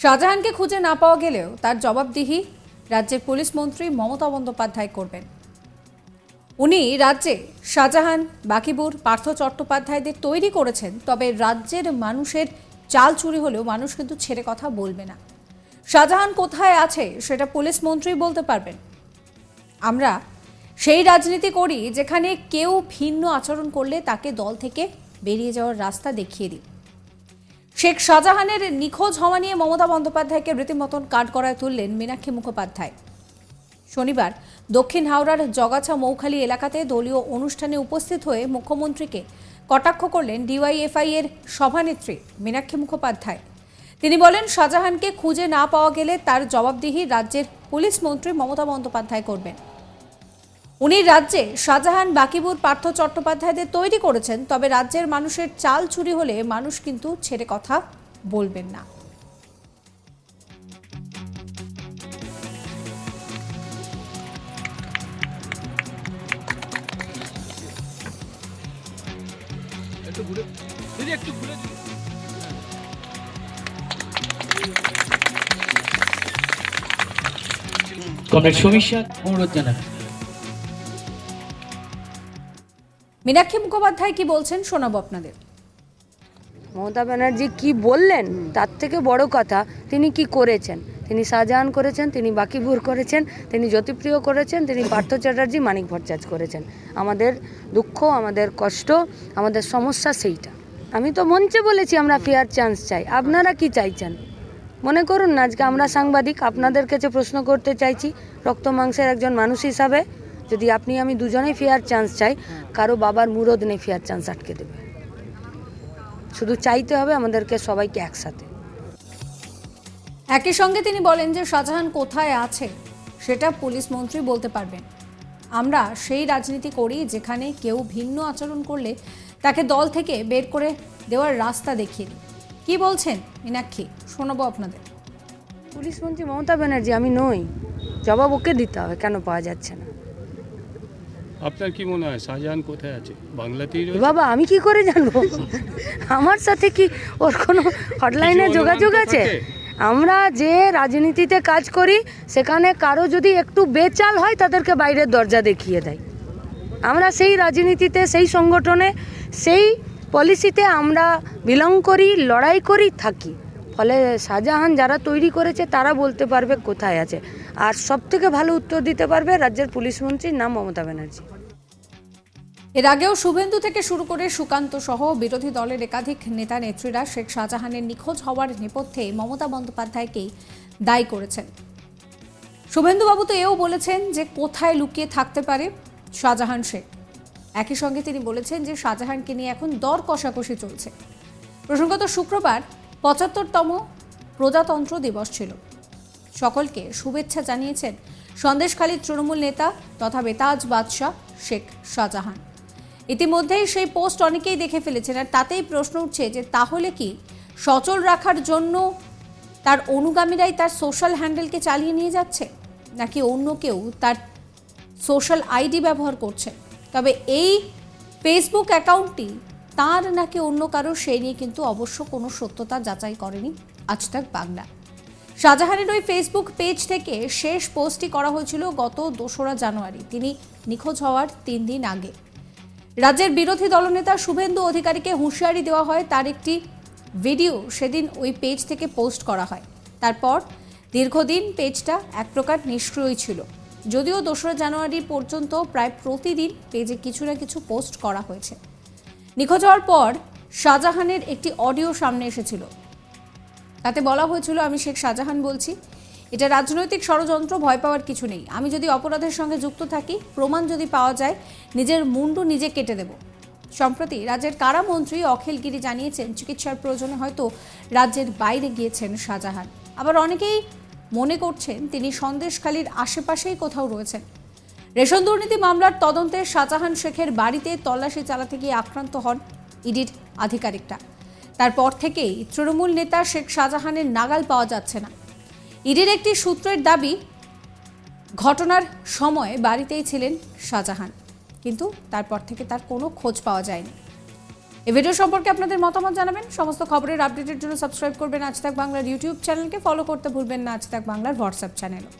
শাহজাহানকে খুঁজে না পাওয়া গেলেও তার জবাবদিহি রাজ্যের পুলিশ মন্ত্রী মমতা বন্দ্যোপাধ্যায় করবেন। উনি রাজ্যে শাহজাহান, বাকিবুর, পার্থ চট্টোপাধ্যায়দের তৈরি করেছেন, তবে রাজ্যের মানুষের চাল চুরি হলেও মানুষ কিন্তু ছেড়ে কথা বলবে না। শাহজাহান কোথায় আছে সেটা পুলিশ মন্ত্রী বলতে পারবেন। আমরা সেই রাজনীতি করি যেখানে কেউ ভিন্ন আচরণ করলে তাকে দল থেকে বেরিয়ে যাওয়ার রাস্তা দেখিয়ে দিই। শেখ শাহজাহানের নিখোঁজ হওয়া নিয়ে মমতা বন্দ্যোপাধ্যায়কে রীতিমতন কাঠগড়ায় তুললেন মীনাক্ষী মুখোপাধ্যায়। শনিবার দক্ষিণ হাওড়ার জগাছা মৌখালী এলাকাতে দলীয় অনুষ্ঠানে উপস্থিত হয়ে মুখ্যমন্ত্রীকে কটাক্ষ করলেন ডিওয়াইএফআই এর সভানেত্রী মীনাক্ষী মুখোপাধ্যায়। তিনি বলেন, শাহজাহানকে খুঁজে না পাওয়া গেলে তার জবাবদিহি রাজ্যের পুলিশ মন্ত্রী মমতা বন্দ্যোপাধ্যায় করবেন। উনি রাজ্যে শাহজাহান বাকিবুর পার্থ চট্টোপাধ্যায়দের তৈরি করেছেন তবে রাজ্যের মানুষের চাল চুরি হলে মানুষ কিন্তু ছেড়ে কথা বলবেন না। একটু ঘুরে দিদি একটু ঘুরে দিদি কমরেড সমীক্ষা অনুরোধ জানাবেন। মীনাক্ষী মুখোপাধ্যায় কি বলছেন শোনাবো আপনাদের। মমতা ব্যানার্জি কি বললেন, তার থেকে বড় কথা তিনি কি করেছেন? তিনি শাহজাহান করেছেন, তিনি বাকিবুর করেছেন, তিনি জ্যোতিপ্রিয় করেছেন, তিনি পার্থ চ্যাটার্জি, মানিক ভট্টাচার্য করেছেন। আমাদের দুঃখ, আমাদের কষ্ট, আমাদের সমস্যা সেইটা। আমি তো মঞ্চে বলেছি আমরা ফেয়ার চান্স চাই। আপনারা কি চাইছেন? মনে করুন না, আজকে আমরা সাংবাদিক, আপনাদের কাছে প্রশ্ন করতে চাইছি, রক্ত মাংসের একজন মানুষ হিসাবে। যদি আপনি আমি দুজনেই ফেয়ার চান্স চাই কারও বাবার মুরদ নেই ফেয়ার চান্স আটকে দেবে। শুধু চাইতে হবে আমাদেরকে সবাইকে একসাথে। একই সঙ্গে তিনি বলেন যে শাহজাহান কোথায় আছে সেটা পুলিশ মন্ত্রী বলতে পারবেন। আমরা সেই রাজনীতি করি যেখানে কেউ ভিন্ন আচরণ করলে তাকে দল থেকে বের করে দেওয়ার রাস্তা দেখিয়ে দিই। কি বলছেন মীনাক্ষী? শোনাবো আপনাদের। পুলিশ মন্ত্রী মমতা ব্যানার্জি আমি নই। জবাব ওকে দিতে হবে কেন পাওয়া যাচ্ছে না? আপনার কি মনে হয় শাহজাহান কোথায় আছে? বাংলাতেই রয়েছে? বাবা আমি কি করে জানব? আমার সাথে কি ওর কোনো হটলাইনে যোগাযোগ আছে? আমরা যে রাজনীতিতে কাজ করি সেখানে কারও যদি একটু বেচাল হয় তাদেরকে বাইরের দরজা দেখিয়ে দেয়। আমরা সেই রাজনীতিতে সেই সংগঠনে সেই পলিসিতে আমরা বিলং করি লড়াই করি থাকি। ফলে শাহজাহান যারা তৈরি করেছে, তারা বলতে পারবে কোথায় আছে। আর সব থেকে ভালো উত্তর দিতে পারবে রাজ্যের পুলিশ মন্ত্রীর নাম মমতা ব্যানার্জি। এর আগেও শুভেন্দু থেকে শুরু করে সুকান্ত সহ বিরোধী দলের একাধিক নেতা নেত্রীরা শেখ শাহজাহানের নিখোঁজ হওয়ার নেপথ্যে মমতা বন্দ্যোপাধ্যায়কেই দায়ী করেছেন। শুভেন্দুবাবু তো এও বলেছেন যে কোথায় লুকিয়ে থাকতে পারে শাহজাহান শেখ। একই সঙ্গে তিনি বলেছেন যে শাহজাহানকে নিয়ে এখন দর কষাকষি চলছে। প্রসঙ্গত শুক্রবার পঁচাত্তরতম প্রজাতন্ত্র দিবস ছিল। সকলকে শুভেচ্ছা জানিয়েছেন সন্দেশখালীর তৃণমূল নেতা তথা বেতাজ বাদশাহ শেখ শাহজাহান। ইতিমধ্যেই সেই পোস্ট অনেকেই দেখে ফেলেছেন আর তাতেই প্রশ্ন উঠছে যে তাহলে কি সচল রাখার জন্য তার অনুগামীরাই তার সোশ্যাল হ্যান্ডেলকে চালিয়ে নিয়ে যাচ্ছে? নাকি অন্য কেউ তার সোশ্যাল আইডি ব্যবহার করছে? তবে এই ফেসবুক অ্যাকাউন্টটি তার নাকি অন্য কারও সেই নিয়ে কিন্তু অবশ্য কোনো সত্যতা যাচাই করেনি আজ তাক বাংলা শাহজাহানের ওই ফেসবুক পেজ থেকে শেষ পোস্টটি করা হয়েছিল গত দোসরা জানুয়ারি। তিনি নিখোঁজ হওয়ার তিন দিন আগে। রাজ্যের বিরোধী দলনেতা শুভেন্দু অধিকারীকে হুঁশিয়ারি দেওয়া হয়, তার একটি ভিডিও সেদিন ওই পেজ থেকে পোস্ট করা হয়। তারপর দীর্ঘদিন পেজটা এক প্রকার নিষ্ক্রিয় ছিল। যদিও দোসরা জানুয়ারি পর্যন্ত প্রায় প্রতিদিন পেজে কিছু না কিছু পোস্ট করা হয়েছে। নিখোঁজ হওয়ার পর শাহজাহানের একটি অডিও সামনে এসেছিল। তাতে বলা হয়েছিল, আমি শেখ শাহজাহান বলছি। এটা রাজনৈতিক ষড়যন্ত্র, ভয় পাওয়ার কিছু নেই। আমি যদি অপরাধের সঙ্গে যুক্ত থাকি, প্রমাণ যদি পাওয়া যায়, নিজের মুন্ডু নিজে কেটে দেব। সম্প্রতি রাজ্যের কারামন্ত্রী অখিল গিরি জানিয়েছেন, চিকিৎসার প্রয়োজনে হয়তো রাজ্যের বাইরে গিয়েছেন শাহজাহান। আবার অনেকেই মনে করছেন, তিনি সন্দেশখালীর আশেপাশেই কোথাও রয়েছেন। রেশন দুর্নীতি মামলার তদন্তে শাহজাহান শেখের বাড়িতে তল্লাশি চালাতে গিয়ে আক্রান্ত হন ইডির আধিকারিকটা তারপর থেকেই তৃণমূল নেতা শেখ শাহজাহানের নাগাল পাওয়া যাচ্ছে না। ইডির একটি সূত্রের দাবি, ঘটনার সময় বাড়িতেই ছিলেন শাহজাহান, কিন্তু তারপর থেকে তার কোনো খোঁজ পাওয়া যায়নি। এই ভিডিও সম্পর্কে আপনাদের মতামত জানাবেন। সমস্ত খবরের আপডেটের জন্য সাবস্ক্রাইব করবেন আজ তাক বাংলার ইউটিউব চ্যানেলকে। ফলো করতে ভুলবেন না আজ তাক বাংলার হোয়াটসঅ্যাপ চ্যানেলও।